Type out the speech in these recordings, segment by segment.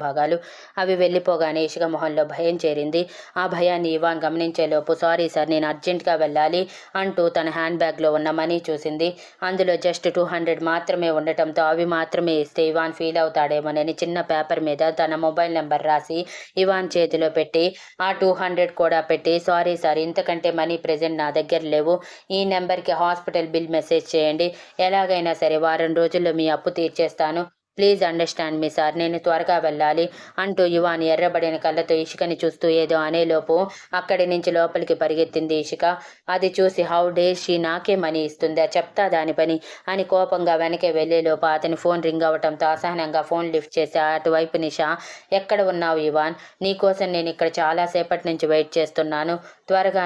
భాగాలు. అవి వెళ్ళిపోగానే ఇషిక మొహంలో భయం చేరింది. ఆ భయాన్ని ఇవాన్ గమనించేలోపు సారీ సార్ నేను అర్జెంట్గా వెళ్ళాలి అంటూ తన హ్యాండ్ బ్యాగ్లో ఉన్న మనీ చూసింది. అందులో జస్ట్ టూ హండ్రెడ్ మాత్రమే ఉండటంతో అవి మాత్రమే ఇస్తే ఇవాన్ ఫీల్ అవుతాడేమోనని చిన్న పేపర్ మీద తన మొబైల్ నెంబర్ రాసి ఇవాన్ చేతిలో పెట్టి ఆ టూ హండ్రెడ్ కూడా పెట్టి సారీ సార్ ఇంతకంటే మనీ ప్రెజెంట్ నా దగ్గర లేవు. ఈ నెంబర్కి హాస్పిటల్ బిల్ మెసేజ్ చేయండి. ఎలాగైనా సరే వారం రోజుల్లో మీ అప్పు తీర్చేస్తాను. ప్లీజ్ అండర్స్టాండ్ మీ సార్ నేను త్వరగా వెళ్ళాలి అంటూ యువాన్ ఎర్రబడిన కళ్ళతో ఇషికని చూస్తూ ఏదో అనేలోపు అక్కడి నుంచి లోపలికి పరిగెత్తింది ఇషిక అది చూసి హౌ డే షీ నాకే మనీ ఇస్తుందా చెప్తా దాని పని అని కోపంగా వెనకే వెళ్ళేలోపు అతని ఫోన్ రింగ్ అవటంతో అసహనంగా ఫోన్ లిఫ్ట్ చేసి అటువైపు నిషా ఎక్కడ ఉన్నావు ఇవాన్ నీకోసం నేను ఇక్కడ చాలాసేపటి నుంచి వెయిట్ చేస్తున్నాను. త్వరగా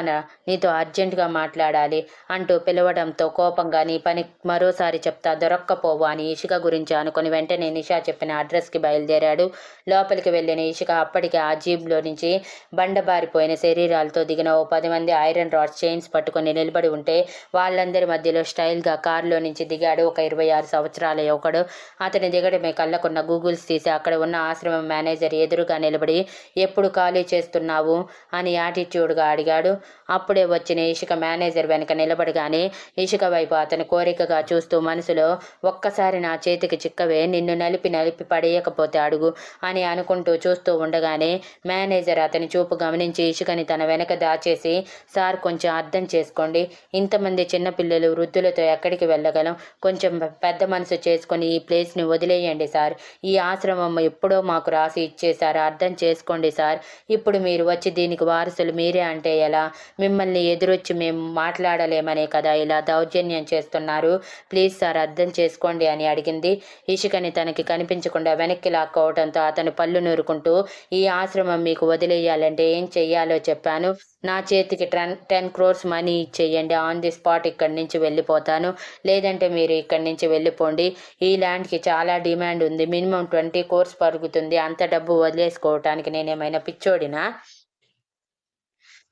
నీతో అర్జెంటుగా మాట్లాడాలి అంటూ పిలవడంతో కోపంగా నీ పని మరోసారి చెప్తా దొరక్కపోవు అని ఇషిక గురించి అనుకుని వెంటనే నిషా చెప్పిన అడ్రస్కి బయలుదేరాడు. లోపలికి వెళ్ళిన ఇషిక అప్పటికే ఆ జీబ్లో నుంచి బండబారిపోయిన శరీరాలతో దిగిన ఓ పది మంది ఐరన్ రాడ్స్ చైన్స్ పట్టుకొని నిలబడి ఉంటే వాళ్ళందరి మధ్యలో స్టైల్గా కారులో నుంచి దిగాడు ఒక ఇరవై ఆరు సంవత్సరాల యువకుడు. అతని దిగడమే కళ్ళకున్న గూగుల్స్ తీసి అక్కడ ఉన్న ఆశ్రమం మేనేజర్ ఎదురుగా నిలబడి ఎప్పుడు ఖాళీ చేస్తున్నావు? అని యాటిట్యూడ్గా అడిగాడు. అడిగాడు అప్పుడే వచ్చిన ఇషిక మేనేజర్ వెనుక నిలబడగానే ఇషిక వైపు అతను కోరికగా చూస్తూ మనసులో ఒక్కసారి నా చేతికి చిక్కవే నిన్ను నలిపి నలిపి పడేయకపోతే అడుగు అని అనుకుంటూ చూస్తూ ఉండగానే మేనేజర్ అతని చూపు గమనించి ఇషికని తన వెనక దాచేసి సార్ కొంచెం అర్థం చేసుకోండి. ఇంతమంది చిన్నపిల్లలు వృద్ధులతో ఎక్కడికి వెళ్ళగలం? కొంచెం పెద్ద మనసు చేసుకొని ఈ ప్లేస్ని వదిలేయండి సార్. ఈ ఆశ్రమం ఎప్పుడో మాకు రాసి ఇచ్చేశారు. అర్థం చేసుకోండి సార్. ఇప్పుడు మీరు వచ్చి దీనికి వారసులు మీరే అంటే ఎలా? మిమ్మల్ని ఎదురొచ్చి మేము మాట్లాడలేమనే కదా ఇలా దౌర్జన్యం చేస్తున్నారు. ప్లీజ్ సార్ అర్థం చేసుకోండి అని అడిగింది. ఇషికని తనకి కనిపించకుండా వెనక్కి లాక్కోవడంతో అతను పళ్ళు నూరుకుంటూ ఈ ఆశ్రమం మీకు వదిలేయాలంటే ఏం చెయ్యాలో చెప్పాను. నా చేతికి టెన్ టెన్ క్రోర్స్ మనీ ఇచ్చేయండి. ఆన్ ది స్పాట్ ఇక్కడి నుంచి వెళ్ళిపోతాను. లేదంటే మీరు ఇక్కడి నుంచి వెళ్ళిపోండి. ఈ ల్యాండ్కి చాలా డిమాండ్ ఉంది. మినిమం ట్వంటీ కోర్స్ పరుగుతుంది. అంత డబ్బు వదిలేసుకోవటానికి నేనేమైనా పిచ్చోడినా?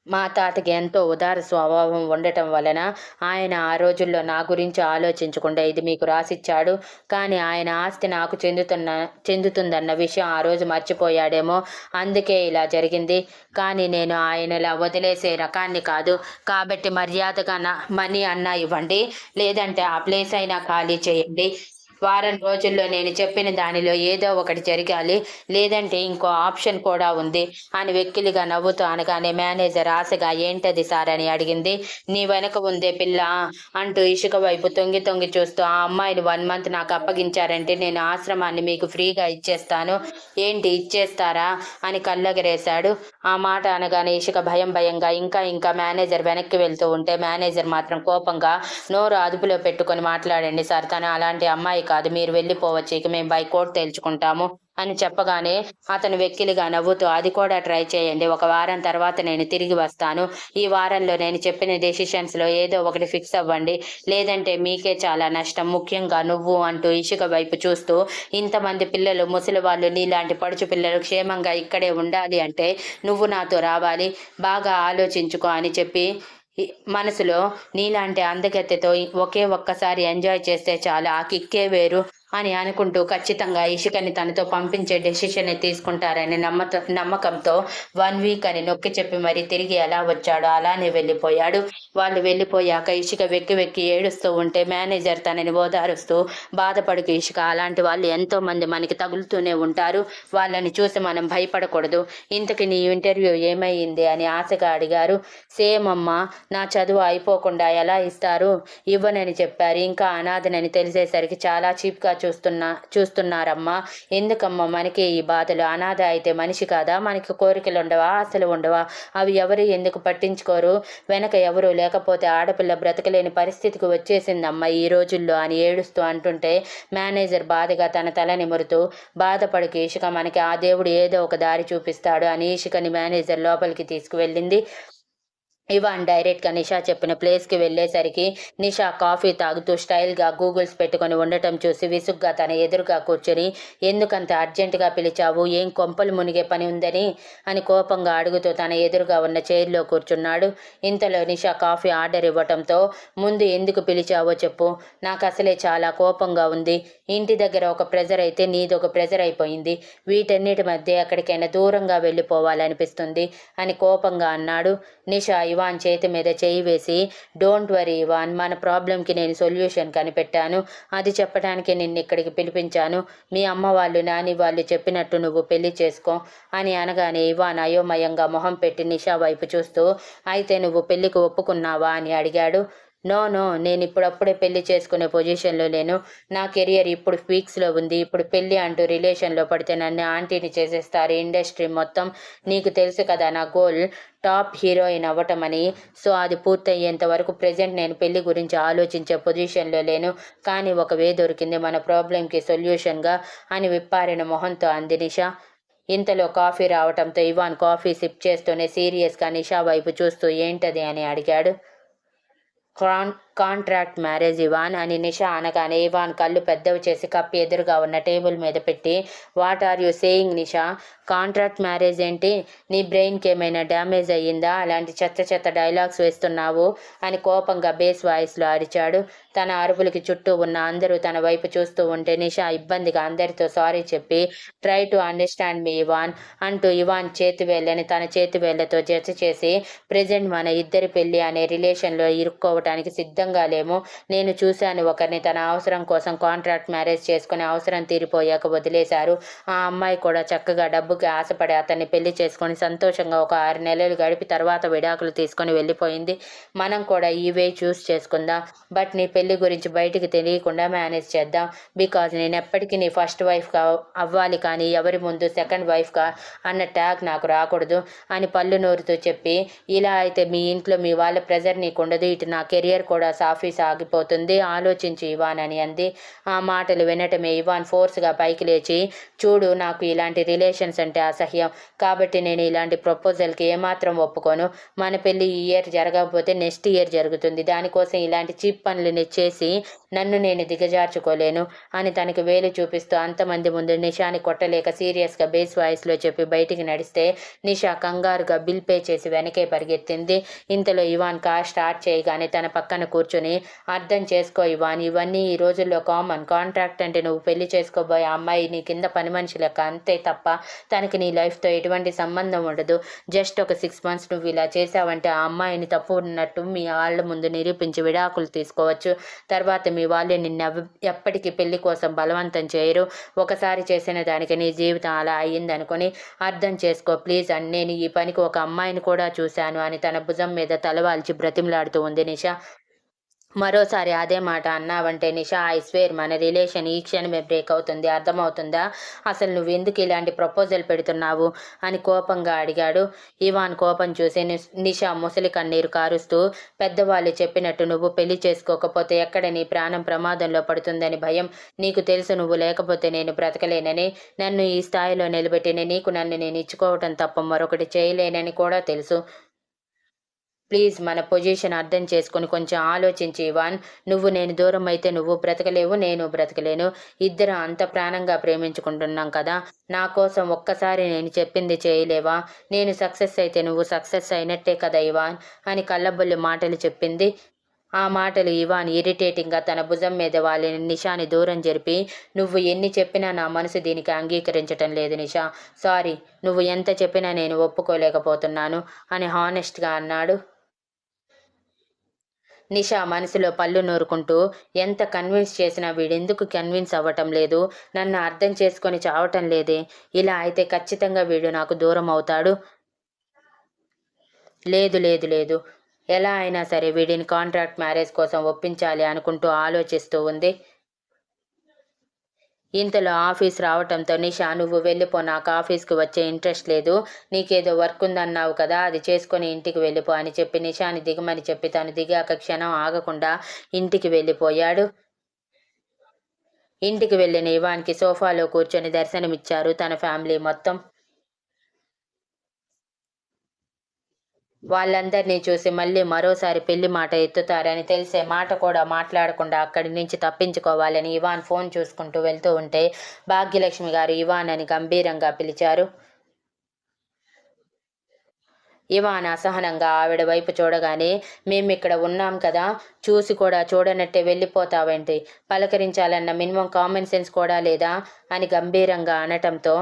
మా తాతకి ఎంతో ఉదార స్వభావం ఉండటం వలన ఆయన ఆ రోజుల్లో నా గురించి ఆలోచించకుండా ఇది మీకు రాసిచ్చాడు. కానీ ఆయన ఆస్తి నాకు చెందుతున్న చెందుతుందన్న విషయం ఆ రోజు మర్చిపోయాడేమో. అందుకే ఇలా జరిగింది. కానీ నేను ఆయన ఇలా వదిలేసే రకాన్ని కాదు. కాబట్టి మర్యాదగా నా మనీ అన్నా ఇవ్వండి. లేదంటే ఆ ప్లేస్ అయినా ఖాళీ చేయండి. వారం రోజుల్లో నేను చెప్పిన దానిలో ఏదో ఒకటి జరగాలి లేదంటే ఇంకో ఆప్షన్ కూడా ఉంది అని వెక్కిలిగా నవ్వుతూ అనగానే మేనేజర్ ఆశగా ఏంటది సార్? అని అడిగింది. నీ వెనక ఉందే పిల్ల అంటూ ఇసుక వైపు తొంగి తొంగి చూస్తూ ఆ అమ్మాయిని వన్ మంత్ నాకు అప్పగించారంటే నేను ఆశ్రమాన్ని మీకు ఫ్రీగా ఇచ్చేస్తాను. ఏంటి ఇచ్చేస్తారా? అని కళ్ళగరేశాడు. ఆ మాట అనగానే ఇసుక భయం భయంగా ఇంకా ఇంకా మేనేజర్ వెనక్కి వెళ్తూ ఉంటే మేనేజర్ మాత్రం కోపంగా నోరు అదుపులో పెట్టుకొని మాట్లాడండి సార్ తను అలాంటి అమ్మాయి కాదు మీరు వెళ్ళిపోవచ్చు ఇక మేము బై కోర్టు తేల్చుకుంటాము అని చెప్పగానే అతను వెక్కిలిగా నవ్వుతూ అది కూడా ట్రై చేయండి ఒక వారం తర్వాత నేను తిరిగి వస్తాను. ఈ వారంలో నేను చెప్పిన డెసిషన్స్లో ఏదో ఒకటి ఫిక్స్ అవ్వండి. లేదంటే మీకే చాలా నష్టం. ముఖ్యంగా నువ్వు అంటూ ఇసుక వైపు చూస్తూ ఇంతమంది పిల్లలు ముసలి వాళ్ళు నీలాంటి పడుచు పిల్లలు క్షేమంగా ఇక్కడే ఉండాలి అంటే నువ్వు నాతో రావాలి. బాగా ఆలోచించుకో అని చెప్పి మనసులో నీలాంటి అందగత్తెతో ఒకే ఒక్కసారి ఎంజాయ్ చేస్తే చాలు. ఆ కిక్కే వేరు. అని అనుకుంటూ ఖచ్చితంగా ఇషికని తనతో పంపించే డెసిషన్ తీసుకుంటారని నమ్మత నమ్మకంతో వన్ వీక్ అని నొక్కి చెప్పి మరి తిరిగి ఎలా వచ్చాడో అలానే వెళ్ళిపోయాడు. వాళ్ళు వెళ్ళిపోయాక ఇషిక వెక్కి వెక్కి ఏడుస్తూ ఉంటే మేనేజర్ తనని ఓదారుస్తూ బాధపడుకు ఇషిక అలాంటి వాళ్ళు ఎంతో మంది మనకి తగులుతూనే ఉంటారు. వాళ్ళని చూసి మనం భయపడకూడదు. ఇంతకి నీ ఇంటర్వ్యూ ఏమైంది? అని ఆశగా అడిగారు. సేమ్ అమ్మ నా చదువు అయిపోకుండా ఎలా ఇస్తారు? ఇవ్వనని చెప్పారు. ఇంకా అనాథనని తెలిసేసరికి చాలా చీప్గా చూస్తున్నా చూస్తున్నారమ్మా. ఎందుకమ్మా మనకి ఈ బాధలు? అనాథ అయితే మనిషి కాదా? మనకి కోరికలు ఉండవా? ఆశలు ఉండవా? అవి ఎవరు ఎందుకు పట్టించుకోరు? వెనక ఎవరు? లేకపోతే ఆడపిల్ల బ్రతకలేని పరిస్థితికి వచ్చేసిందమ్మా ఈ రోజుల్లో అని ఏడుస్తూ అంటుంటే మేనేజర్ బాధగా తన తల నిమురుతూ బాధపడికి ఇషిక మనకి ఆ దేవుడు ఏదో ఒక దారి చూపిస్తాడు అని ఇషికని మేనేజర్ లోపలికి తీసుకువెళ్ళింది. ఇవాన్ డైరెక్ట్గా నిషా చెప్పిన ప్లేస్కి వెళ్ళేసరికి నిషా కాఫీ తాగుతూ స్టైల్గా గూగుల్స్ పెట్టుకొని ఉండటం చూసి విసుగ్గా తన ఎదురుగా కూర్చొని ఎందుకంత అర్జెంటుగా పిలిచావు? ఏం కొంపలు మునిగే పని ఉందని? అని కోపంగా అడుగుతూ తన ఎదురుగా ఉన్న చైర్లో కూర్చున్నాడు. ఇంతలో నిషా కాఫీ ఆర్డర్ ఇవ్వటంతో ముందు ఎందుకు పిలిచావో చెప్పు. నాకు అసలే చాలా కోపంగా ఉంది. ఇంటి దగ్గర ఒక ప్రెజర్ అయితే నీదొక ప్రెజర్ అయిపోయింది. వీటన్నిటి మధ్య ఎక్కడికైనా దూరంగా వెళ్ళిపోవాలనిపిస్తుంది అని కోపంగా అన్నాడు. నిషా ఇవాన్ చేతి మీద చేయి వేసి డోంట్ వరీ ఇవాన్ మన ప్రాబ్లంకి నేను సొల్యూషన్ కనిపెట్టాను. అది చెప్పడానికి నిన్ను ఇక్కడికి పిలిపించాను. మీ అమ్మ వాళ్ళు నాని వాళ్ళు చెప్పినట్టు నువ్వు పెళ్ళి చేసుకో అని అనగానే ఇవాన్ అయోమయంగా మొహం పెట్టి నిషా వైపు చూస్తూ అయితే నువ్వు పెళ్ళికి ఒప్పుకున్నావా? అని అడిగాడు. నో నో నేను ఇప్పుడప్పుడే పెళ్ళి చేసుకునే పొజిషన్లో లేను. నా కెరియర్ ఇప్పుడు పీక్స్లో ఉంది. ఇప్పుడు పెళ్ళి అంటూ రిలేషన్లో పడితే నన్ను ఆంటీని చేసేస్తారు. ఇండస్ట్రీ మొత్తం నీకు తెలుసు కదా నా గోల్ టాప్ హీరోయిన్ అవ్వటమని సో అది పూర్తయ్యేంత వరకు ప్రజెంట్ నేను పెళ్ళి గురించి ఆలోచించే పొజిషన్లో లేను. కానీ ఒక వే దొరికింది మన ప్రాబ్లంకి సొల్యూషన్గా అని విప్పారిన మొహంతో అంది నిషా. ఇంతలో కాఫీ రావటంతో ఇవాన్ కాఫీ సిప్ చేస్తూనే సీరియస్గా నిషా వైపు చూస్తూ ఏంటది? అని అడిగాడు. కాన్ కాంట్రాక్ట్ మ్యారేజ్ ఇవాన్ అని నిషా అనగానే ఇవాన్ కళ్ళు పెద్దవి చేసి కప్పి ఎదురుగా ఉన్న టేబుల్ మీద పెట్టి what are you saying Nisha? Contract marriage ఏంటి? నీ బ్రెయిన్కి ఏమైనా డ్యామేజ్ అయ్యిందా? అలాంటి చెత్త చెత్త డైలాగ్స్ వేస్తున్నావు? అని కోపంగా బేస్ వాయిస్లో అరిచాడు. తన అరుపులకి చుట్టూ ఉన్న అందరూ తన వైపు చూస్తూ ఉంటే నిషా ఇబ్బందిగా అందరితో సారీ చెప్పి try to understand me Ivan అంటూ ఇవాన్ చేతి వేళ్ళని తన చేతి వేళ్ళతో జత చేసి ప్రజెంట్ మన ఇద్దరి పెళ్ళి అనే రిలేషన్లో ఇరుక్కోవటానికి సిద్ధం లేము నేను చూశాను ఒకరిని తన అవసరం కోసం కాంట్రాక్ట్ మ్యారేజ్ చేసుకునే అవసరం తీరిపోయాక వదిలేశారు. ఆ అమ్మాయి కూడా చక్కగా డబ్బుకి ఆశపడి అతన్ని పెళ్ళి చేసుకొని సంతోషంగా ఒక ఆరు నెలలు గడిపి తర్వాత విడాకులు తీసుకొని వెళ్ళిపోయింది. మనం కూడా ఈ వే చూస్ చేసుకుందాం. బట్ నీ పెళ్ళి గురించి బయటికి తెలియకుండా మేనేజ్ చేద్దాం. బికాజ్ నేను ఎప్పటికీ నీ ఫస్ట్ వైఫ్గా అవ్వాలి కానీ ఎవరి ముందు సెకండ్ వైఫ్గా అన్న ట్యాగ్ నాకు రాకూడదు అని పళ్ళు నోరుతూ చెప్పి ఇలా అయితే మీ ఇంట్లో మీ వాళ్ళ ప్రెజర్ నీకు ఉండదు ఇటు నా కెరియర్ కూడా సాఫీ సాగిపోతుంది ఆలోచించి ఇవాన్ అని అంది. ఆ మాటలు వినటమే ఇవాన్ ఫోర్స్గా పైకి లేచి చూడు నాకు ఇలాంటి రిలేషన్స్ అంటే అసహ్యం. కాబట్టి నేను ఇలాంటి ప్రపోజల్కి ఏమాత్రం ఒప్పుకోను. మన పెళ్ళి ఈ ఇయర్ జరగకపోతే నెక్స్ట్ ఇయర్ జరుగుతుంది. దానికోసం ఇలాంటి చీప్ పనులని చేసి నన్ను నేను దిగజార్చుకోలేను అని తనకి వేలు చూపిస్తూ అంతమంది ముందు నిషాని కొట్టలేక సీరియస్గా బేస్ వాయిస్లో చెప్పి బయటికి నడిస్తే నిషా కంగారుగా బిల్ పే చేసి వెనకే పరిగెత్తింది. ఇంతలో ఇవాన్ కార్ స్టార్ట్ చేయగానే తన పక్కన కూర్చుని అర్థం చేసుకో ఇవాన్ ఇవన్నీ ఈ రోజుల్లో కామన్ కాంట్రాక్ట్ అంటే నువ్వు పెళ్ళి చేసుకోబోయే అమ్మాయి నీ కింద పని మనిషి లెక్క అంతే తప్ప తనకి నీ లైఫ్తో ఎటువంటి సంబంధం ఉండదు. జస్ట్ ఒక సిక్స్ మంత్స్ నువ్వు ఇలా చేసావంటే ఆ అమ్మాయిని తప్పు ఉన్నట్టు మీ వాళ్ళ ముందు నిరూపించి విడాకులు తీసుకోవచ్చు. తర్వాత మీ వాళ్ళు నిన్ను ఎప్పటికీ పెళ్ళి కోసం బలవంతం చేయరు. ఒకసారి చేసిన దానికి నీ జీవితం అలా అయ్యిందనుకొని అర్థం చేసుకో ప్లీజ్ అని నేను ఈ పనికి ఒక అమ్మాయిని కూడా చూశాను అని తన భుజం మీద తలవాల్చి బ్రతిమలాడుతూ ఉంది నిషా. మరోసారి అదే మాట అన్నావంటే నిషా ఐ స్వేర్ మన రిలేషన్ ఈ క్షణమే బ్రేక్ అవుతుంది. అర్థమవుతుందా? అసలు నువ్వు ఎందుకు ఇలాంటి ప్రపోజల్ పెడుతున్నావు? అని కోపంగా అడిగాడు. ఇవాన్ కోపం చూసి నిస్- నిషా ముసలి కన్నీరు కారుస్తూ పెద్దవాళ్ళు చెప్పినట్టు నువ్వు పెళ్ళి చేసుకోకపోతే ఎక్కడ నీ ప్రాణం ప్రమాదంలో పడుతుందని భయం. నీకు తెలుసు నువ్వు లేకపోతే నేను బ్రతకలేనని. నన్ను ఈ స్థాయిలో నిలబెట్టిన నీకు నన్ను నేను ఇచ్చుకోవటం తప్ప మరొకటి చేయలేనని కూడా తెలుసు. ప్లీజ్ మన పొజిషన్ అర్థం చేసుకొని కొంచెం ఆలోచించి ఇవాన్ నువ్వు నేను దూరం అయితే నువ్వు బ్రతకలేవు నేను బ్రతకలేను. ఇద్దరు అంత ప్రాణంగా ప్రేమించుకుంటున్నాం కదా. నా కోసం ఒక్కసారి నేను చెప్పింది చేయలేవా? నేను సక్సెస్ అయితే నువ్వు సక్సెస్ అయినట్టే కదా ఇవాన్ అని కళ్ళబొల్లి మాటలు చెప్పింది. ఆ మాటలు ఇవాన్ ఇరిటేటింగ్గా తన భుజం మీద వాళ్ళని నిషాని దూరం జరిపి నువ్వు ఎన్ని చెప్పినా నా మనసు దీనికి అంగీకరించటం లేదు నిషా. సారీ నువ్వు ఎంత చెప్పినా నేను ఒప్పుకోలేకపోతున్నాను అని హానెస్ట్గా అన్నాడు. నిషా మనసులో పళ్ళు నూరుకుంటూ ఎంత కన్విన్స్ చేసినా వీడెందుకు కన్విన్స్ అవ్వటం లేదు? నన్ను అర్థం చేసుకొని చావటం లేదే? ఇలా అయితే ఖచ్చితంగా వీడు నాకు దూరం అవుతాడు? లేదు లేదు లేదు. ఎలా అయినా సరే వీడిని కాంట్రాక్ట్ మ్యారేజ్ కోసం ఒప్పించాలి అనుకుంటూ ఆలోచిస్తూ ఉంది. ఇంతలో ఆఫీస్ రావటంతో నిషా నువ్వు వెళ్ళిపో నాకు ఆఫీస్కి వచ్చే ఇంట్రెస్ట్ లేదు. నీకేదో వర్క్ ఉందన్నావు కదా అది చేసుకొని ఇంటికి వెళ్ళిపో అని చెప్పి నిషాని దిగమని చెప్పి తను దిగాక క్షణం ఆగకుండా ఇంటికి వెళ్ళిపోయాడు. ఇంటికి వెళ్ళిన ఇవాన్కి సోఫాలో కూర్చొని దర్శనమిచ్చారు తన ఫ్యామిలీ మొత్తం. వాళ్ళందరినీ చూసి మళ్ళీ మరోసారి పెళ్ళి మాట ఎత్తుతారని తెలిసే మాట కూడా మాట్లాడకుండా అక్కడి నుంచి తప్పించుకోవాలని ఇవాన్ ఫోన్ చూసుకుంటూ వెళ్తూ ఉంటే భాగ్యలక్ష్మి గారు ఇవాన్ అని గంభీరంగా పిలిచారు. ఇవాన్ అసహనంగా ఆవిడ వైపు చూడగానే మేమిక్కడ ఉన్నాం కదా చూసి కూడా చూడనట్టే వెళ్ళిపోతావేంటి? పలకరించాలన్న మినిమం కామన్ సెన్స్ కూడా లేదా? అని గంభీరంగా అనటంతో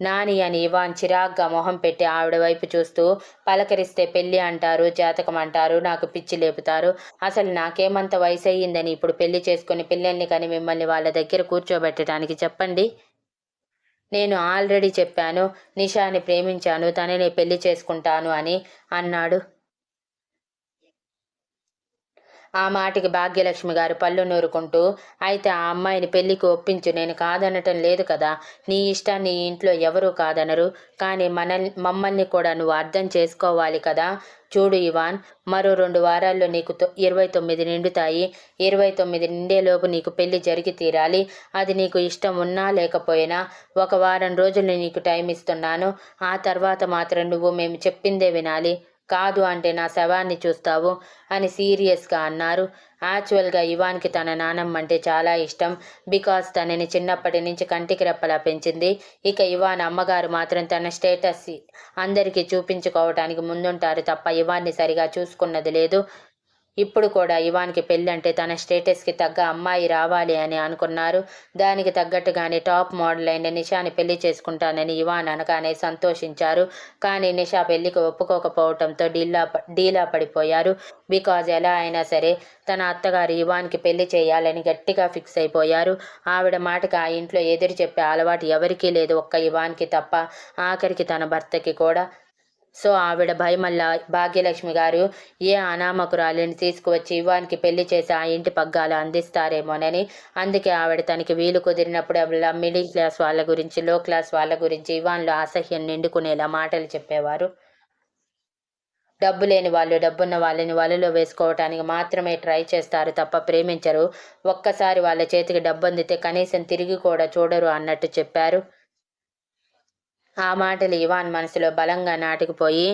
నాని అని ఇవాన్ చిరాగ్గా మొహం పెట్టి ఆవిడ వైపు చూస్తూ పలకరిస్తే పెళ్ళి అంటారు జాతకం అంటారు నాకు పిచ్చి లేపుతారు. అసలు నాకేమంత వయసు అయ్యిందని ఇప్పుడు పెళ్ళి చేసుకుని పిల్లల్ని కానీ మిమ్మల్ని వాళ్ళ దగ్గర కూర్చోబెట్టడానికి చెప్పండి. నేను ఆల్రెడీ చెప్పాను నిషాని ప్రేమించాను తననే పెళ్ళి చేసుకుంటాను అని అన్నాడు. ఆ మాటికి భాగ్యలక్ష్మి గారు పళ్ళు నూరుకుంటూ అయితే ఆ అమ్మాయిని పెళ్ళికి ఒప్పించు నేను కాదనటం లేదు కదా. నీ ఇష్టాన్ని ఇంట్లో ఎవరూ కాదనరు. కానీ మన మమ్మల్ని కూడా నువ్వు అర్థం చేసుకోవాలి కదా. చూడు ఇవాన్ మరో రెండు వారాల్లో నీకు తొ- ఇరవై తొమ్మిది నిండుతాయి. ఇరవై తొమ్మిది నిండేలోపు నీకు పెళ్ళి జరిగి తీరాలి. అది నీకు ఇష్టం ఉన్నా లేకపోయినా ఒక వారం రోజులు నీకు టైం ఇస్తున్నాను. ఆ తర్వాత మాత్రం నువ్వు మేము చెప్పిందే వినాలి. కాదు అంటే నా శవాన్ని చూస్తావు అని సీరియస్గా అన్నారు. యాక్చువల్గా ఇవాన్కి తన నానమ్మ అంటే చాలా ఇష్టం. బికాస్ తనని చిన్నప్పటి నుంచి కంటికి రెప్పలా పెంచింది. ఇక ఇవాన్ అమ్మగారు మాత్రం తన స్టేటస్ అందరికీ చూపించుకోవటానికి ముందుంటారు తప్ప ఇవాన్ని సరిగా చూసుకున్నది లేదు. ఇప్పుడు కూడా ఇవాన్కి పెళ్ళంటే తన స్టేటస్కి తగ్గ అమ్మాయి రావాలి అని అనుకున్నారు. దానికి తగ్గట్టుగానే టాప్ మోడల్ అయిన నిషాని పెళ్ళి చేసుకుంటానని ఇవాన్ అనగానే సంతోషించారు. కానీ నిషా పెళ్ళికి ఒప్పుకోకపోవడంతో డీలా డీలా పడిపోయారు. బికాజ్ ఎలా అయినా సరే తన అత్తగారు ఇవాన్కి పెళ్ళి చేయాలని గట్టిగా ఫిక్స్ అయిపోయారు. ఆవిడ మాటకి ఆ ఇంట్లో ఎదురు చెప్పే అలవాటు ఎవరికీ లేదు ఒక్క ఇవాన్కి తప్ప ఆఖరికి తన భర్తకి కూడా. సో ఆవిడ భయమల్ల భాగ్యలక్ష్మి గారు ఏ అనామకురాలిని తీసుకువచ్చి ఇవానికి పెళ్ళి చేసి ఆ ఇంటి పగ్గాలు అందిస్తారేమోనని? అందుకే ఆవిడ తనకి వీలు కుదిరినప్పుడల్లా మిడిల్ క్లాస్ వాళ్ళ గురించి లో క్లాస్ వాళ్ళ గురించి ఇవాన్లో అసహ్యం నిండుకునేలా మాటలు చెప్పేవారు. డబ్బు లేని వాళ్ళు డబ్బున్న వాళ్ళని వలలో వేసుకోవటానికి మాత్రమే ట్రై చేస్తారు తప్ప ప్రేమించరు. ఒక్కసారి వాళ్ళ చేతికి డబ్బు అందితే కనీసం తిరిగి కూడా చూడరు అన్నట్టు చెప్పారు. ఆ మాటలు ఇవాన్ మనసులో బలంగా నాటుకుపోయి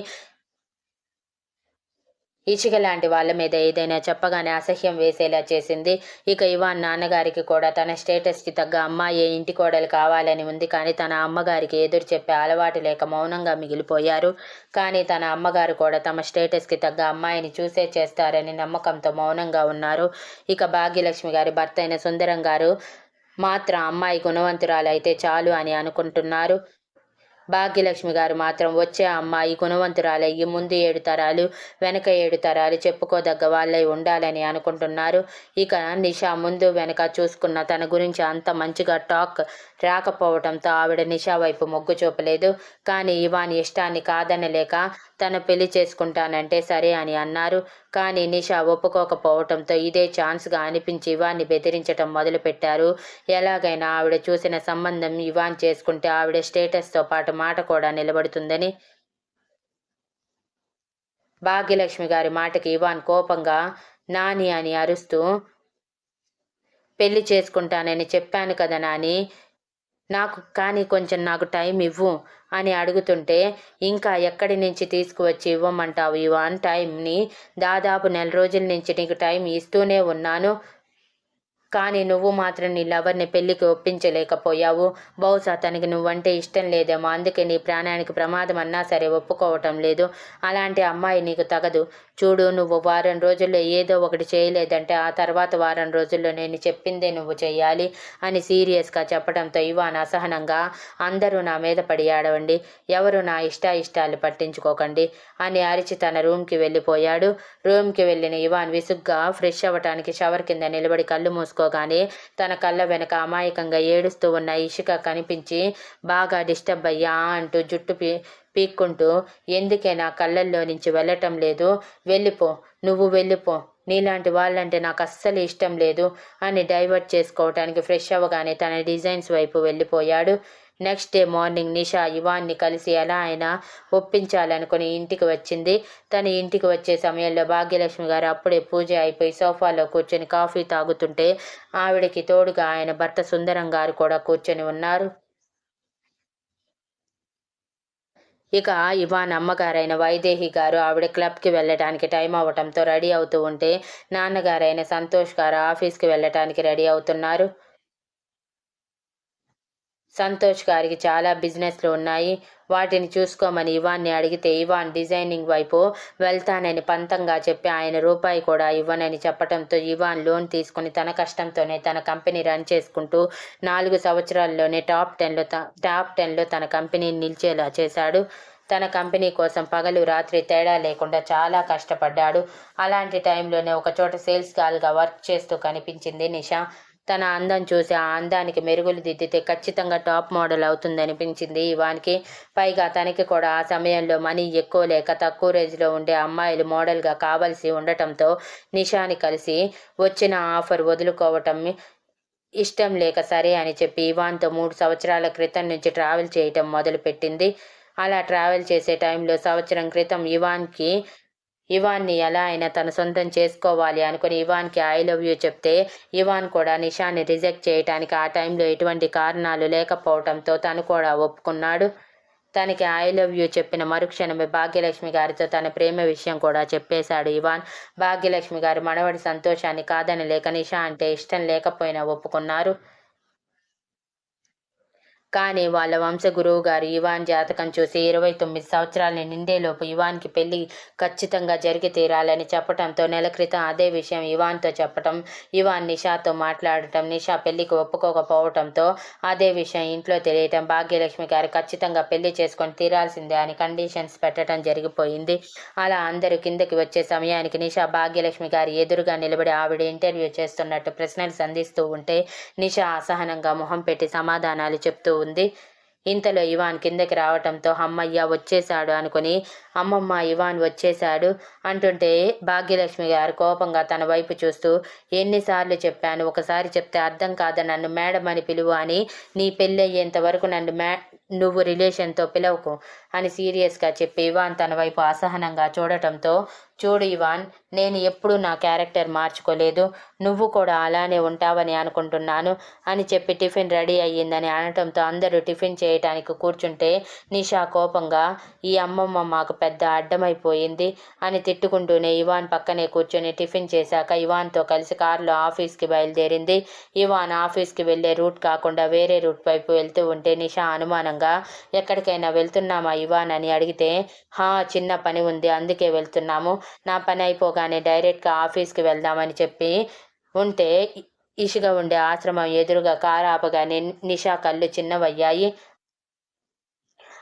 ఇచిక లాంటి వాళ్ళ మీద ఏదైనా చెప్పగానే అసహ్యం వేసేలా చేసింది. ఇక ఇవాన్ నాన్నగారికి కూడా తన స్టేటస్కి తగ్గ అమ్మాయి ఇంటి కోడలు కావాలని ఉంది. కానీ తన అమ్మగారికి ఎదురు చెప్పే అలవాటు లేక మౌనంగా మిగిలిపోయారు. కానీ తన అమ్మగారు కూడా తమ స్టేటస్కి తగ్గ అమ్మాయిని చూసే చేస్తారని నమ్మకంతో మౌనంగా ఉన్నారు. ఇక భాగ్యలక్ష్మి గారి భర్త అయిన సుందరం గారు మాత్రం అమ్మాయి గుణవంతురాలు అయితే చాలు అని అనుకుంటున్నారు. భాగ్యలక్ష్మి గారు మాత్రం వచ్చే అమ్మాయి గుణవంతురాలయ్యి ముందు ఏడు తరాలు వెనక ఏడు తరాలు చెప్పుకోదగ్గ వాళ్ళై ఉండాలని అనుకుంటున్నారు. ఇక నిషా ముందు వెనక చూసుకున్న తన గురించి అంత మంచిగా టాక్ రాకపోవడంతో ఆవిడ నిషా వైపు మొగ్గు చూపలేదు. కానీ ఇవాన్ ఇష్టాన్ని కాదనలేక తను పెళ్ళి చేసుకుంటానంటే సరే అని అన్నారు. కానీ నిషా ఒప్పుకోకపోవటంతో ఇదే ఛాన్స్గా అనిపించి ఇవాన్ని బెదిరించటం మొదలుపెట్టారు. ఎలాగైనా ఆవిడ చూసిన సంబంధం ఇవాన్ చేసుకుంటే ఆవిడ స్టేటస్తో పాటు మాట కూడా నిలబడుతుందని భాగ్యలక్ష్మి గారి మాటకి ఇవాన్ కోపంగా నాని అని అరుస్తూ పెళ్ళి చేసుకుంటానని చెప్పాను కదా నాని నాకు కానీ కొంచెం నాకు టైం ఇవ్వు అని అడుగుతుంటే ఇంకా ఎక్కడి నుంచి తీసుకువచ్చి ఇవ్వమంటావు? ఇవాన్ టైంని దాదాపు నెల రోజుల నుంచి నీకు టైం ఇస్తూనే ఉన్నాను. కానీ నువ్వు మాత్రం నీ లవర్ని పెళ్ళికి ఒప్పించలేకపోయావు. బహుశా తనకి నువ్వంటే ఇష్టం లేదేమో. అందుకే నీ ప్రాణానికి ప్రమాదం అన్నా సరే ఒప్పుకోవటం లేదు. అలాంటి అమ్మాయి నీకు తగదు. చూడు నువ్వు వారం రోజుల్లో ఏదో ఒకటి చేయలేదంటే ఆ తర్వాత వారం రోజుల్లో నేను చెప్పిందే నువ్వు చేయాలి అని సీరియస్గా చెప్పడంతో ఇవాన్ అసహనంగా అందరూ నా మీద పడి ఆడవండి ఎవరు నా ఇష్ట ఇష్టాలు పట్టించుకోకండి అని అరిచి తన రూమ్కి వెళ్ళిపోయాడు. రూమ్కి వెళ్ళిన ఇవాన్ విసుగ్గా ఫ్రెష్ అవ్వటానికి షవర్ కింద నిలబడి కళ్ళు మూసుకో మూసుకోగానే తన కళ్ళ వెనక అమాయకంగా ఏడుస్తూ ఉన్న ఇషిక కనిపించి బాగా డిస్టర్బ్ అయ్యా అంటూ జుట్టు పీ పీక్కుంటూ ఎందుకే నా కళ్ళల్లో నుంచి వెళ్ళటం లేదు. వెళ్ళిపో. నువ్వు వెళ్ళిపో. నీలాంటి వాళ్ళంటే నాకు అస్సలు ఇష్టం లేదు అని డైవర్ట్ చేసుకోవటానికి ఫ్రెష్ అవ్వగానే తన డిజైన్స్ వైపు వెళ్ళిపోయాడు. నెక్స్ట్ డే మార్నింగ్ నిషా ఇవాన్ని కలిసి ఎలా అయినా ఒప్పించాలనుకుని ఇంటికి వచ్చింది. తన ఇంటికి వచ్చే సమయంలో భాగ్యలక్ష్మి గారు అప్పుడే పూజ అయిపోయి సోఫాలో కూర్చొని కాఫీ తాగుతుంటే ఆవిడకి తోడుగా ఆయన భర్త సుందరం గారు కూడా కూర్చొని ఉన్నారు. ఇక ఇవాన్ అమ్మగారైన వైదేహి గారు ఆవిడ క్లబ్కి వెళ్ళటానికి టైం అవ్వటంతో రెడీ అవుతూ ఉంటే నాన్నగారైన సంతోష్ గారు ఆఫీస్కి వెళ్ళటానికి రెడీ అవుతున్నారు. సంతోష్ గారికి చాలా బిజినెస్లు ఉన్నాయి. వాటిని చూసుకోమని ఇవాన్ని అడిగితే ఇవాన్ డిజైనింగ్ వైపు వెళ్తానని పంతంగా చెప్పి ఆయన రూపాయి కూడా ఇవ్వనని చెప్పడంతో ఇవాన్ లోన్ తీసుకుని తన కష్టంతోనే తన కంపెనీ రన్ చేసుకుంటూ నాలుగు సంవత్సరాల్లోనే టాప్ టెన్లో టాప్ టెన్లో తన కంపెనీని నిలిచేలా చేశాడు. తన కంపెనీ కోసం పగలు రాత్రి తేడా లేకుండా చాలా కష్టపడ్డాడు. అలాంటి టైంలోనే ఒకచోట సేల్స్ గాల్గా వర్క్ చేస్తూ కనిపించింది నిషా. తన అందం చూసి ఆ అందానికి మెరుగులు దిద్దితే ఖచ్చితంగా టాప్ మోడల్ అవుతుందనిపించింది. ఇవానికి పైగా తనకి కూడా ఆ సమయంలో మనీ ఎక్కువ లేక తక్కువ రేంజ్లో ఉండే అమ్మాయిలు మోడల్గా కావలసి ఉండటంతో నిషాని కలిసి వచ్చిన ఆఫర్ వదులుకోవటం ఇష్టం లేక సరే అని చెప్పి ఇవాన్తో మూడు సంవత్సరాల క్రితం నుంచి ట్రావెల్ చేయటం మొదలుపెట్టింది. అలా ట్రావెల్ చేసే టైంలో సంవత్సరం క్రితం ఇవాన్కి ఇవాన్ని ఎలా అయినా తన సొంతం చేసుకోవాలి అనుకుని ఇవాన్కి ఐ లవ్ యూ చెప్తే ఇవాన్ కూడా నిషాని రిజెక్ట్ చేయటానికి ఆ టైంలో ఎటువంటి కారణాలు లేకపోవడంతో తను కూడా ఒప్పుకున్నాడు. తనకి ఐ లవ్ యూ చెప్పిన మరుక్షణమే భాగ్యలక్ష్మి గారితో తన ప్రేమ విషయం కూడా చెప్పేశాడు ఇవాన్. భాగ్యలక్ష్మి గారు మనవడి సంతోషాన్ని కాదని లేక నిషా అంటే ఇష్టం లేకపోయినా ఒప్పుకున్నారు. కానీ వాళ్ళ వంశగురువు గారు ఇవాన్ జాతకం చూసి ఇరవై తొమ్మిది సంవత్సరాలని నిండేలోపు ఇవాన్కి పెళ్ళి ఖచ్చితంగా జరిగి తీరాలని చెప్పటంతో నెల క్రితం అదే విషయం ఇవాన్తో చెప్పటం ఇవాన్ నిషాతో మాట్లాడటం నిషా పెళ్ళికి ఒప్పుకోకపోవటంతో అదే విషయం ఇంట్లో తెలియటం భాగ్యలక్ష్మి గారు ఖచ్చితంగా పెళ్ళి చేసుకొని తీరాల్సిందే అని కండిషన్స్ పెట్టడం జరిగిపోయింది. అలా అందరూ కిందకి వచ్చే సమయానికి నిషా భాగ్యలక్ష్మి గారి ఎదురుగా నిలబడి ఆవిడ ఇంటర్వ్యూ చేస్తున్నట్టు ప్రశ్నలు సంధిస్తూ ఉంటే నిషా అసహనంగా మొహం పెట్టి సమాధానాలు చెప్తూ ఉంది. ఇంతలో ఇవాన్ కిందకి రావటంతో అమ్మయ్య వచ్చేశాడు అనుకుని అమ్మమ్మ ఇవాన్ వచ్చేశాడు అంటుంటే భాగ్యలక్ష్మి గారు కోపంగా తన వైపు చూస్తూ ఎన్నిసార్లు చెప్పాను ఒకసారి చెప్తే అర్థం కాదా నన్ను మేడం అని పిలువు అని నీ పెళ్ళయ్యేంత వరకు నన్ను మే నువ్వు రిలేషన్తో పిలవకు అని సీరియస్గా చెప్పి ఇవాన్ తన వైపు అసహనంగా చూడటంతో చూడు ఇవాన్ నేను ఎప్పుడూ నా క్యారెక్టర్ మార్చుకోలేదు నువ్వు కూడా అలానే ఉంటావని అనుకుంటున్నాను అని చెప్పి టిఫిన్ రెడీ అయ్యిందని అనటంతో అందరూ టిఫిన్ చేయటానికి కూర్చుంటే నిషా కోపంగా ఈ అమ్మమ్మ మాకు పెద్ద అడ్డమైపోయింది అని తిట్టుకుంటూనే ఇవాన్ పక్కనే కూర్చొని టిఫిన్ చేశాక ఇవాన్తో కలిసి కారులో ఆఫీస్కి బయలుదేరింది. ఇవాన్ ఆఫీస్కి వెళ్ళే రూట్ కాకుండా వేరే రూట్ వైపు వెళ్తూ ఉంటే నిషా అనుమానంగా ఎక్కడికైనా వెళ్తున్నామా ఇవాన్? అని అడిగితే హా చిన్న పని ఉంది అందుకే వెళ్తున్నాము. నా పని అయిపోగానే డైరెక్ట్గా ఆఫీస్కి వెళ్దామని చెప్పి ఉంటే ఇసుగా ఉండే ఆశ్రమం ఎదురుగా కారు ఆపగానే నిషా కళ్ళు చిన్నవయ్యాయి.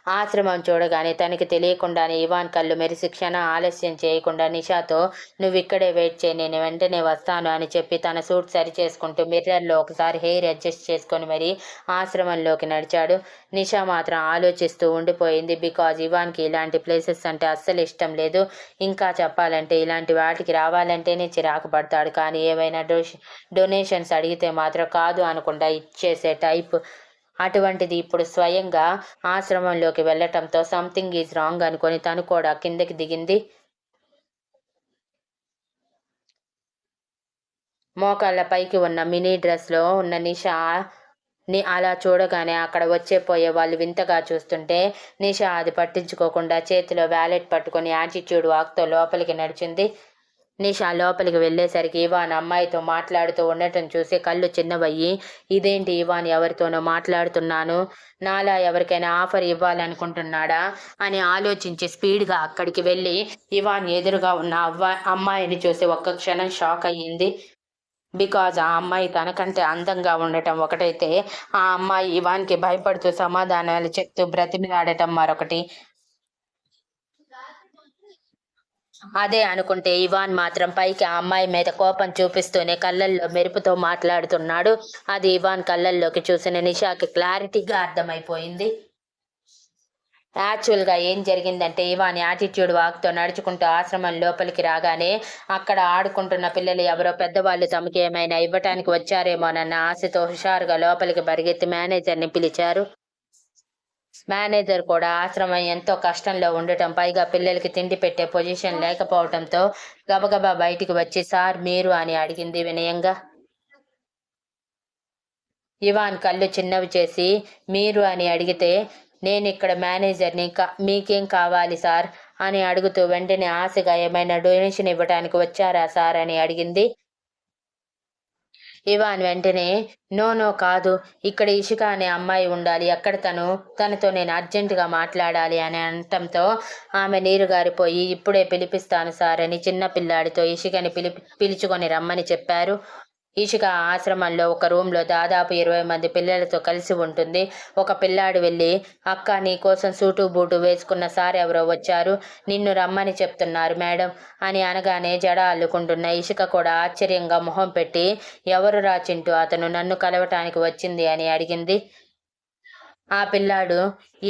ఆశ్రమం చూడగానే తనకి తెలియకుండానే ఇవాన్ కళ్ళు మెరిసి క్షణ ఆలస్యం చేయకుండా నిషాతో నువ్వు ఇక్కడే వెయిట్ చేయి నేను వెంటనే వస్తాను అని చెప్పి తన సూట్ సరి చేసుకుంటూ మిర్రర్లో ఒకసారి హెయిర్ అడ్జస్ట్ చేసుకొని మరి ఆశ్రమంలోకి నడిచాడు. నిషా మాత్రం ఆలోచిస్తూ ఉండిపోయింది. బికాజ్ ఇవాన్కి ఇలాంటి ప్లేసెస్ అంటే అస్సలు ఇష్టం లేదు. ఇంకా చెప్పాలంటే ఇలాంటి వాటికి రావాలంటేనే చిరాకు పడతాడు. కానీ ఏవైనా డొనేషన్స్ అడిగితే మాత్రం కాదు అనకుండా ఇచ్చేసే టైప్ అటువంటిది ఇప్పుడు స్వయంగా ఆశ్రమంలోకి వెళ్ళటంతో సంథింగ్ ఈజ్ రాంగ్ అనుకొని తను కూడా కిందకి దిగింది. మోకాళ్ళ పైకి ఉన్న మినీ డ్రెస్లో ఉన్న నిషా ని అలా చూడగానే అక్కడ వచ్చే పోయే వాళ్ళు వింతగా చూస్తుంటే నిషా అది పట్టించుకోకుండా చేతిలో వ్యాలెట్ పట్టుకొని యాటిట్యూడ్ వాక్తో లోపలికి నడిచింది. నిషా లోపలికి వెళ్ళేసరికి ఇవాన్ అమ్మాయితో మాట్లాడుతూ ఉండటం చూసి కళ్ళు చిన్నవయ్యి ఇదేంటి ఇవాన్ ఎవరితోనో మాట్లాడుతున్నాను? నాలా ఎవరికైనా ఆఫర్ ఇవ్వాలనుకుంటున్నాడా? అని ఆలోచించి స్పీడ్గా అక్కడికి వెళ్ళి ఇవాన్ ఎదురుగా ఉన్న అవ్వ అమ్మాయిని చూసి ఒక్క క్షణం షాక్ అయ్యింది. బికాజ్ ఆ అమ్మాయి తనకంటే అందంగా ఉండటం ఒకటైతే ఆ అమ్మాయి ఇవాన్కి భయపడుతూ సమాధానాలు చెప్తూ బ్రతిమిలాడటం మరొకటి. అదే అనుకుంటే ఇవాన్ మాత్రం పైకి ఆ అమ్మాయి మీద కోపం చూపిస్తూనే కళ్ళల్లో మెరుపుతో మాట్లాడుతున్నాడు. అది ఇవాన్ కళ్ళల్లోకి చూసిన నిషాకి క్లారిటీగా అర్థమైపోయింది. యాక్చువల్గా ఏం జరిగిందంటే ఇవాన్ యాటిట్యూడ్ వాక్తో నడుచుకుంటూ ఆశ్రమం లోపలికి రాగానే అక్కడ ఆడుకుంటున్న పిల్లలు ఎవరో పెద్దవాళ్ళు తమకి ఏమైనా ఇవ్వటానికి వచ్చారేమోనన్న ఆశతో హుషారుగా లోపలికి పరిగెత్తి మేనేజర్ని పిలిచారు. మేనేజర్ కూడా ఆశ్రమం ఎంతో కష్టంలో ఉండటం పైగా పిల్లలకి తిండి పెట్టే పొజిషన్ లేకపోవడంతో గబగబా బయటికి వచ్చి సార్ మీరు అని అడిగింది వినయంగా. ఇవాన్ కళ్ళు చిన్నవి చేసి మీరు అని అడిగితే నేను ఇక్కడ మేనేజర్ని కా మీకేం కావాలి సార్? అని అడుగుతూ వెంటనే ఆశగా ఏమైనా డొనేషన్ ఇవ్వడానికి వచ్చారా సార్? అని అడిగింది. ఇవాన్ వెంటనే నో నో కాదు ఇక్కడ ఇషిక అనే అమ్మాయి ఉండాలి అక్కడ తను తనతో నేను అర్జెంటుగా మాట్లాడాలి అని అనటంతో ఆమె నీరు గారిపోయి ఇప్పుడే పిలిపిస్తాను సార్ అని చిన్న పిల్లాడితో ఇషికని పిలి పిలుచుకొని రమ్మని చెప్పారు. ఇషిక ఆశ్రమంలో ఒక రూమ్లో దాదాపు ఇరవై మంది పిల్లలతో కలిసి ఉంటుంది. ఒక పిల్లాడు వెళ్ళి అక్క నీ కోసం సూటు బూటు వేసుకున్న సార్ ఎవరో వచ్చారు? నిన్ను రమ్మని చెప్తున్నారు మేడం అని అనగానే జడ అల్లుకుంటున్న ఇషిక కూడా ఆశ్చర్యంగా మొహం పెట్టి ఎవరు రా చింటూ అతను నన్ను కలవటానికి వచ్చింది అని అడిగింది. ఆ పిల్లాడు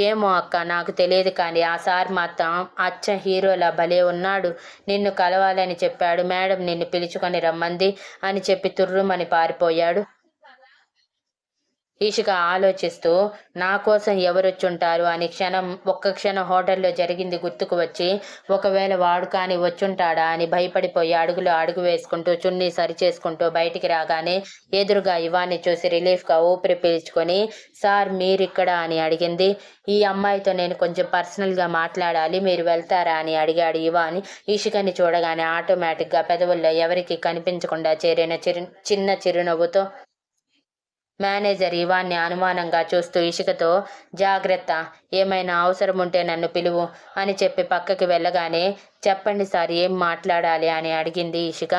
ఏమో అక్క నాకు తెలియదు కానీ ఆ సార్ మాత్రం అచ్చ హీరోలా భలే ఉన్నాడు. నిన్ను కలవాలని చెప్పాడు. మేడం నిన్ను పిలుచుకొని రమ్మంది అని చెప్పి తుర్రుమని పారిపోయాడు. ఈషిక ఆలోచిస్తూ నా కోసం ఎవరొచ్చుంటారు? అని క్షణం ఒక్క క్షణం హోటల్లో జరిగింది గుర్తుకు వచ్చి ఒకవేళ వాడు కాని వచ్చుంటాడా? అని భయపడిపోయి అడుగులో అడుగు వేసుకుంటూ చున్నీ సరి చేసుకుంటూ బయటికి రాగానే ఎదురుగా ఇవాన్ని చూసి రిలీఫ్గా ఊపిరి పీల్చుకొని సార్ మీరిక్కడ అని అడిగింది. ఈ అమ్మాయితో నేను కొంచెం పర్సనల్గా మాట్లాడాలి మీరు వెళ్తారా? అని అడిగాడు ఇవాని. ఈషికని చూడగానే ఆటోమేటిక్గా పెదవుల్లో ఎవరికి కనిపించకుండా చేరిన చిరు చిన్న చిరునవ్వుతో మేనేజర్ ఇవాన్ని అనుమానంగా చూస్తూ ఇషికతో జాగ్రత్త ఏమైనా అవసరం ఉంటే నన్ను పిలువు అని చెప్పి పక్కకి వెళ్ళగానే చెప్పండి సార్ ఏం మాట్లాడాలి? అని అడిగింది ఇషిక.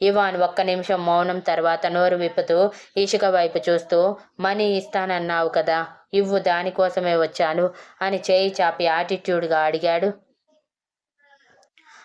ఇవాన్ ఒక్క నిమిషం మౌనం తర్వాత నోరు విప్పుతూ ఇషిక వైపు చూస్తూ మనీ ఇస్తానన్నావు కదా ఇవ్వు దానికోసమే వచ్చాను అని చేయి చాపి యాటిట్యూడ్గా అడిగాడు.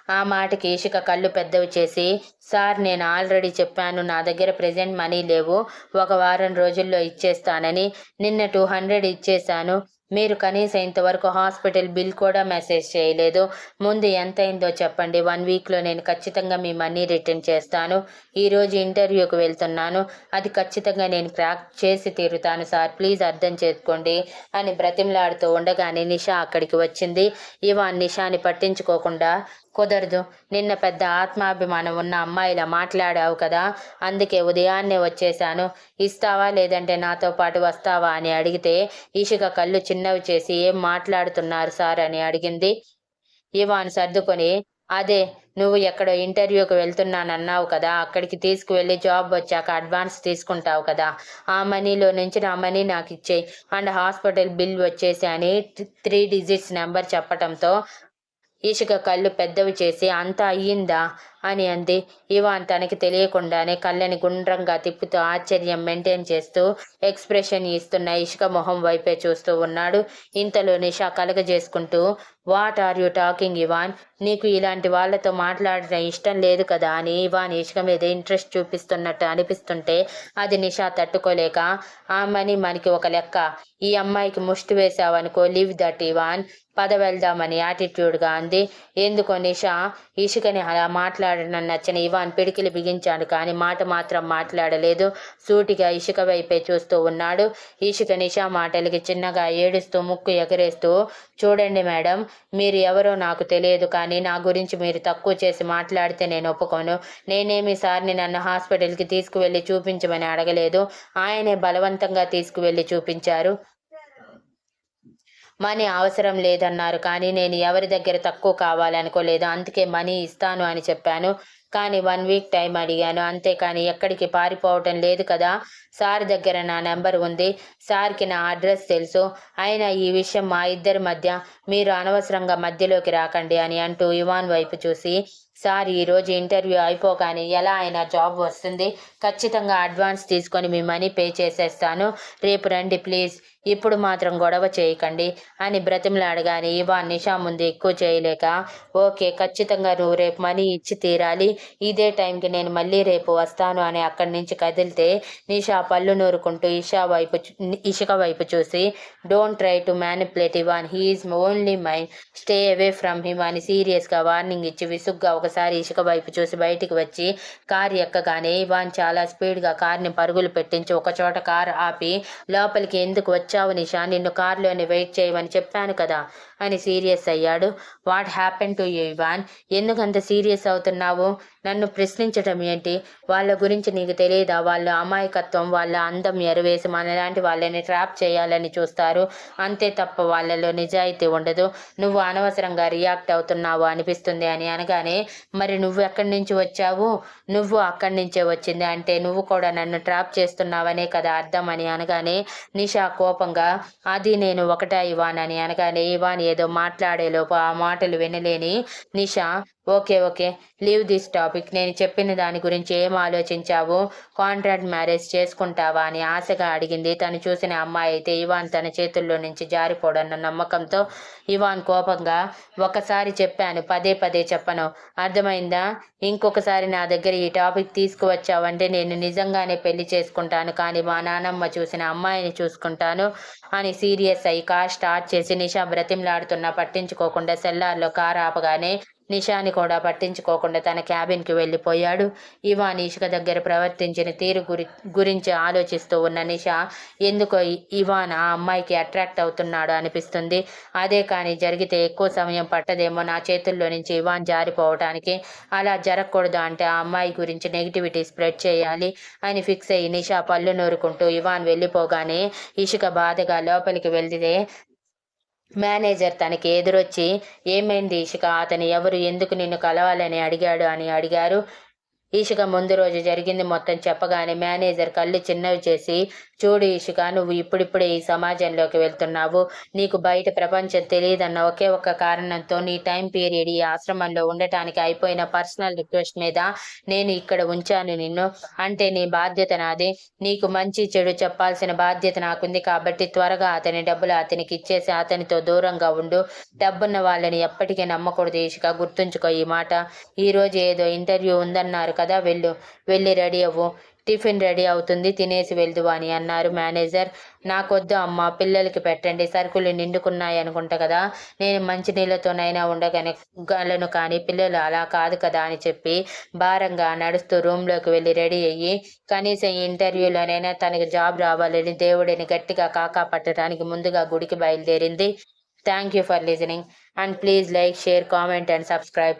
ఆ మాటకి ఇషిక కళ్ళు పెద్దవి చేసి సార్ నేను ఆల్రెడీ చెప్పాను నా దగ్గర ప్రెజెంట్ మనీ లేవు ఒక వారం రోజుల్లో ఇచ్చేస్తానని. నిన్న టూ హండ్రెడ్ ఇచ్చేశాను. మీరు కనీసం ఇంతవరకు హాస్పిటల్ బిల్ కూడా మెసేజ్ చేయలేదు. ముందు ఎంత అయిందో చెప్పండి. వన్ వీక్లో నేను ఖచ్చితంగా మీ మనీ రిటర్న్ చేస్తాను. ఈరోజు ఇంటర్వ్యూకి వెళ్తున్నాను. అది ఖచ్చితంగా నేను క్రాక్ చేసి తీరుతాను సార్. ప్లీజ్ అర్థం చేసుకోండి అని బ్రతిమలాడుతూ ఉండగానే నిషా అక్కడికి వచ్చింది. ఇవాన్ నిషాని పట్టించుకోకుండా కుదరదు. నిన్న పెద్ద ఆత్మాభిమానం ఉన్న అమ్మాయిలా మాట్లాడావు కదా అందుకే ఉదయాన్నే వచ్చేశాను. ఇస్తావా లేదంటే నాతో పాటు వస్తావా అని అడిగితే ఇషిక కళ్ళు చిన్నవి చేసి ఏం మాట్లాడుతున్నారు సార్ అని అడిగింది. ఇవాన్ సర్దుకొని అదే నువ్వు ఎక్కడో ఇంటర్వ్యూకి వెళ్తున్నానన్నావు కదా అక్కడికి తీసుకువెళ్ళి జాబ్ వచ్చాక అడ్వాన్స్ తీసుకుంటావు కదా. ఆ మనీలో నుంచి నా మనీ నాకు ఇచ్చేయి. అండ్ హాస్పిటల్ బిల్ వచ్చేసి అని త్రీ డిజిట్స్ నెంబర్ చెప్పటంతో ఇసుక కళ్ళు పెద్దవి చేసి అంతా అయ్యిందా? అని అంది. ఇవాన్ తనకి తెలియకుండానే కళ్ళని గుండ్రంగా తిప్పుతూ ఆశ్చర్యం మెయింటైన్ చేస్తూ ఎక్స్ప్రెషన్ ఇస్తున్న ఇషిక మొహం వైపే చూస్తూ ఉన్నాడు. ఇంతలో Nisha కలగజేసుకుంటూ what are you talking Ivan నీకు ఇలాంటి వాళ్ళతో మాట్లాడటం ఇష్టం లేదు కదా అని ఇవాన్ ఇష్క మీద ఇంట్రెస్ట్ చూపిస్తున్నట్టు అనిపిస్తుంటే అది నిషా తట్టుకోలేక ఆ మనీ మనకి ఒక లెక్క. ఈ అమ్మాయికి ముష్టి వేసావనుకో లివ్ దట్ ఇవాన్. పద వెళ్దామని యాటిట్యూడ్గా అంది. ఎందుకో నిషా? ఇషికని అలా మాట్లాడడం నచ్చిన ఇవాన్ పిడికిలి బిగించాడు కానీ మాట మాత్రం మాట్లాడలేదు. సూటిగా ఇషిక వైపే చూస్తూ ఉన్నాడు. ఇషిక నిషా మాటలకి చిన్నగా ఏడుస్తూ ముక్కు ఎగరేస్తూ చూడండి మేడం మీరు ఎవరో నాకు తెలియదు కానీ నా గురించి మీరు తక్కువ చేసి మాట్లాడితే నేను ఒప్పుకోను. నేనేమి సార్ని నన్ను హాస్పిటల్కి తీసుకువెళ్ళి చూపించమని అడగలేదు. ఆయనే బలవంతంగా తీసుకువెళ్ళి చూపించారు. మనీ అవసరం లేదన్నారు కానీ నేను ఎవరి దగ్గర తక్కువ కావాలనుకోలేదు అందుకే మనీ ఇస్తాను అని చెప్పాను. కానీ వన్ వీక్ టైం అడిగాను. అంతేకాని ఎక్కడికి పారిపోవటం లేదు కదా. సార్ దగ్గర నా నెంబర్ ఉంది. సార్కి నా అడ్రస్ తెలుసు. అయినా ఈ విషయం మా ఇద్దరి మధ్య మీరు అనవసరంగా మధ్యలోకి రాకండి అని అంటూ ఇవాన్ వైపు చూసి సార్ ఈరోజు ఇంటర్వ్యూ అయిపోగానే ఎలా అయినా జాబ్ వస్తుంది. ఖచ్చితంగా అడ్వాన్స్ తీసుకొని మీ మనీ పే చేసేస్తాను. రేపు రండి ప్లీజ్. ఇప్పుడు మాత్రం గొడవ చేయకండి అని బ్రతిమలాడగాని ఇవాన్ నిషా ముందు ఎక్కువ చేయలేక ఓకే ఖచ్చితంగా నువ్వు రేపు మనీ ఇచ్చి తీరాలి. ఇదే టైంకి నేను మళ్ళీ రేపు వస్తాను అని అక్కడి నుంచి కదిలితే నిషా పళ్ళు నూరుకుంటూ ఇషా వైపు ఇషిక వైపు చూసి don't try to manipulate Ivan he is only mind stay away from him అని సీరియస్గా వార్నింగ్ ఇచ్చి విసుగ్గా ఒకసారి ఇషిక వైపు చూసి బయటికి వచ్చి కారు ఎక్కగానే ఇవాన్ చాలా స్పీడ్గా కార్ని పరుగులు పెట్టించి ఒక చోట కారు ఆపి లోపలికి ఎందుకు వచ్చావు నిషా? నిన్ను కారులోనే వెయిట్ చేయమని చెప్పాను కదా. అని సీరియస్ అయ్యాడు. What happen to you Ivan? ఎందుకంత సీరియస్ అవుతున్నావు? నన్ను ప్రశ్నించటం ఏంటి? వాళ్ళ గురించి నీకు తెలియదా? వాళ్ళ అమాయకత్వం వాళ్ళ అందం ఎరవేసి మనలాంటి వాళ్ళని ట్రాప్ చేయాలని చూస్తారు. అంతే తప్ప వాళ్ళలో నిజాయితీ ఉండదు. నువ్వు అనవసరంగా రియాక్ట్ అవుతున్నావు అనిపిస్తుంది అని అనగానే మరి నువ్వు ఎక్కడి నుంచి వచ్చావు? నువ్వు అక్కడి నుంచే వచ్చింది అంటే నువ్వు కూడా నన్ను ట్రాప్ చేస్తున్నావనే కదా అర్థం అని అనగానే నిషా కోపంగా అది నేను ఒకటా ఇవాన్ అని అనగానే ఇవాన్ ఏదో మాట్లాడేలోపు ఆ మాటలు వినలేని Nisha okay okay. Leave this topic. నేను చెప్పిన దాని గురించి ఏం ఆలోచించావు? కాంట్రాక్ట్ మ్యారేజ్ చేసుకుంటావా అని ఆశగా అడిగింది. తను చూసిన అమ్మాయి అయితే ఇవాన్ తన చేతుల్లో నుంచి జారిపోడన్న నమ్మకంతో ఇవాన్ కోపంగా ఒకసారి చెప్పాను పదే పదే చెప్పను. అర్థమైందా? ఇంకొకసారి నా దగ్గర ఈ టాపిక్ తీసుకువచ్చావంటే నేను నిజంగానే పెళ్ళి చేసుకుంటాను. కానీ మా నానమ్మ చూసిన అమ్మాయిని చూసుకుంటాను అని సీరియస్ అయి కార్ స్టార్ట్ చేసి నిషా బ్రతిమలాడుతున్నా పట్టించుకోకుండా సెల్లార్లో కార్ ఆపగానే నిషాని కూడా పట్టించుకోకుండా తన క్యాబిన్కి వెళ్ళిపోయాడు. ఇవాన్ ఇషిక దగ్గర ప్రవర్తించిన తీరు గురి గురించి ఆలోచిస్తూ ఉన్న నిషా ఎందుకో ఇవాన్ ఆ అమ్మాయికి అట్రాక్ట్ అవుతున్నాడు అనిపిస్తుంది. అదే కానీ జరిగితే ఎక్కువ సమయం పట్టదేమో నా చేతుల్లో నుంచి ఇవాన్ జారిపోవటానికి. అలా జరగకూడదు అంటే ఆ అమ్మాయి గురించి నెగిటివిటీ స్ప్రెడ్ చేయాలి అని ఫిక్స్ అయ్యి నిషా పళ్ళు నూరుకుంటూ ఇవాన్ వెళ్ళిపోగానే ఇషిక బాధగా లోపలికి వెళ్తే మేనేజర్ తనకి ఎదురొచ్చి ఏమైంది ఇషిక? అతను ఎవరు? ఎందుకు నిన్ను కలవాలని అడిగాడు? అని అడిగారు. ఇషిక ముందు రోజు జరిగింది మొత్తం చెప్పగానే మేనేజర్ కళ్ళు చిన్నవి చేసి చూడు ఇషిక నువ్వు ఇప్పుడిప్పుడే ఈ సమాజంలోకి వెళ్తున్నావు. నీకు బయట ప్రపంచం తెలియదన్న ఒకే ఒక్క కారణంతో నీ టైం పీరియడ్ ఈ ఆశ్రమంలో ఉండటానికి అయిపోయిన పర్సనల్ రిక్వెస్ట్ మీద నేను ఇక్కడ ఉంచాను నిన్ను. అంటే నీ బాధ్యత నాది. నీకు మంచి చెడు చెప్పాల్సిన బాధ్యత నాకుంది కాబట్టి త్వరగా అతని డబ్బులు అతనికి ఇచ్చేసి అతనితో దూరంగా ఉండు. డబ్బున్న వాళ్ళని ఎప్పటికీ నమ్మకూడదు ఇషిక. గుర్తుంచుకో ఈ మాట. ఈ రోజు ఏదో ఇంటర్వ్యూ ఉందన్నారు కదా వెళ్ళు వెళ్ళి రెడీ అవ్వు. టిఫిన్ రెడీ అవుతుంది తినేసి వెళ్దువా అని అన్నారు మేనేజర్. నాకొద్దు అమ్మ పిల్లలకి పెట్టండి సరుకులు నిండుకున్నాయి అనుకుంటా కదా. నేను మంచి నీళ్ళతోనైనా ఉండగలను గలను కానీ పిల్లలు అలా కాదు కదా అని చెప్పి భారంగా నడుస్తూ రూమ్లోకి వెళ్ళి రెడీ అయ్యి కనీసం ఈ ఇంటర్వ్యూలోనైనా తనకి జాబ్ రావాలని దేవుడిని గట్టిగా కాకా పట్టడానికి ముందుగా గుడికి బయలుదేరింది. Thank you for listening. And please like share comment and subscribe.